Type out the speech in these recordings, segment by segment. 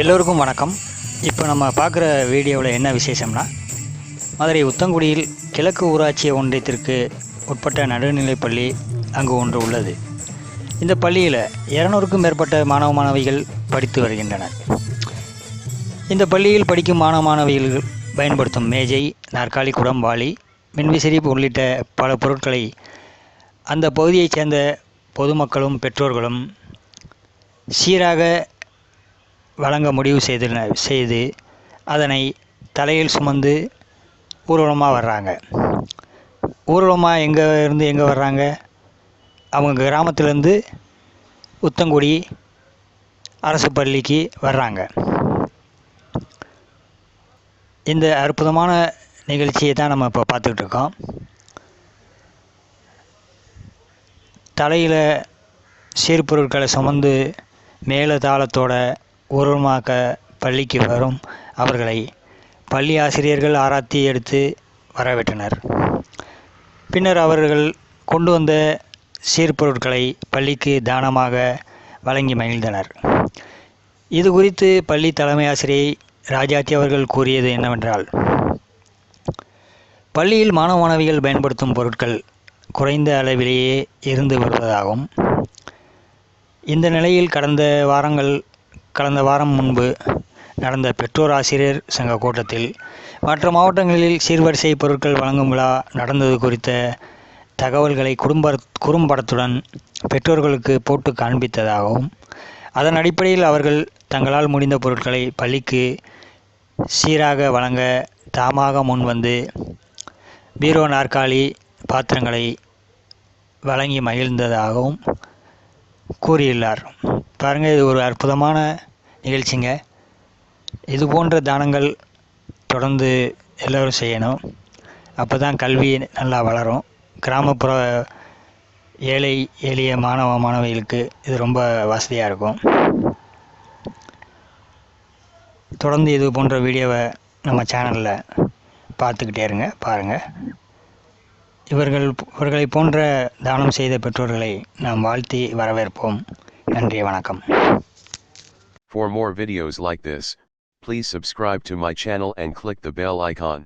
எல்லோருக்கும் வணக்கம். இப்போ நம்ம பார்க்குற வீடியோவில் என்ன விசேஷம்னா மதுரை உத்தங்குடியில் கிழக்கு ஊராட்சி ஒன்றியத்திற்கு உட்பட்ட நடுநிலைப்பள்ளி அங்கு ஒன்று உள்ளது. இந்த பள்ளியில் இரநூறுக்கும் மேற்பட்ட மாணவ மாணவிகள் படித்து வருகின்றனர். இந்த பள்ளியில் படிக்கும் மாணவ மாணவிகள் பயன்படுத்தும் மேஜை நாற்காலி குடம் வாளி மின்விசிறி உள்ளிட்ட பல பொருட்களை அந்த பகுதியைச் சேர்ந்த பொதுமக்களும் பெற்றோர்களும் சீராக வழங்க முடிவு செய்தன செய்து அதனை தலையில் சுமந்து ஊர்வலமாக வர்றாங்க. ஊர்வலமாக எங்கே இருந்து எங்கே வர்றாங்க? அவங்க கிராமத்திலேருந்து உத்தங்குடி அரசு பள்ளிக்கு வர்றாங்க. இந்த அற்புதமான நிகழ்ச்சியை தான் நம்ம இப்போ பார்த்துக்கிட்டு இருக்கோம். தலையில் சீர்பொருட்களை சுமந்து மேல தாளத்தோட ஊர்வலமாக்க பள்ளிக்கு வரும் அவர்களை பள்ளி ஆசிரியர்கள் ஆராத்தி எடுத்து வரவேற்றனர். பின்னர் அவர்கள் கொண்டு வந்த சீர்பொருட்களை பள்ளிக்கு தானமாக வழங்கி மகிழ்ந்தனர். இது குறித்து பள்ளி தலைமை ஆசிரியை ராஜாத்தி அவர்கள் கூறியது என்னவென்றால் பள்ளியில் மாணவ மாணவிகள் பயன்படுத்தும் பொருட்கள் குறைந்த அளவிலேயே இருந்து வருவதாகவும் இந்த நிலையில் கடந்த வாரங்கள் கடந்த வாரம் முன்பு நடந்த பெற்றோர் ஆசிரியர் சங்க கூட்டத்தில் மற்ற மாவட்டங்களில் சீர்வரிசை பொருட்கள் வழங்கும் விழா நடந்தது குறித்த தகவல்களை குடும்ப குறும்படத்துடன் பெற்றோர்களுக்கு போட்டு காண்பித்ததாகவும் அதன் அடிப்படையில் அவர்கள் தங்களால் முடிந்த பொருட்களை பள்ளிக்கு சீராக வழங்க தாமாக முன்வந்து பீரோ நாற்காலி பாத்திரங்களை வழங்கி மகிழ்ந்ததாகவும் கூறியுள்ளார். பாருங்கள் இது ஒரு அற்புதமான நிகழ்ச்சிங்க. இது போன்ற தானங்கள் தொடர்ந்து எல்லோரும் செய்யணும். அப்போ தான் கல்வி நல்லா வளரும். கிராமப்புற ஏழை எளிய மாணவ மாணவிகளுக்கு இது ரொம்ப வசதியாக இருக்கும். தொடர்ந்து இது போன்ற வீடியோவை நம்ம சேனலில் பார்த்துக்கிட்டே இருங்க பாருங்கள் இவர்கள் இவர்களை போன்ற தானம் செய்த பெற்றோர்களை நாம் வாழ்த்தி வரவேற்போம். நன்றி வணக்கம் For more videos like this, please subscribe to my channel and click the bell icon.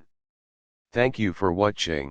Thank you for watching.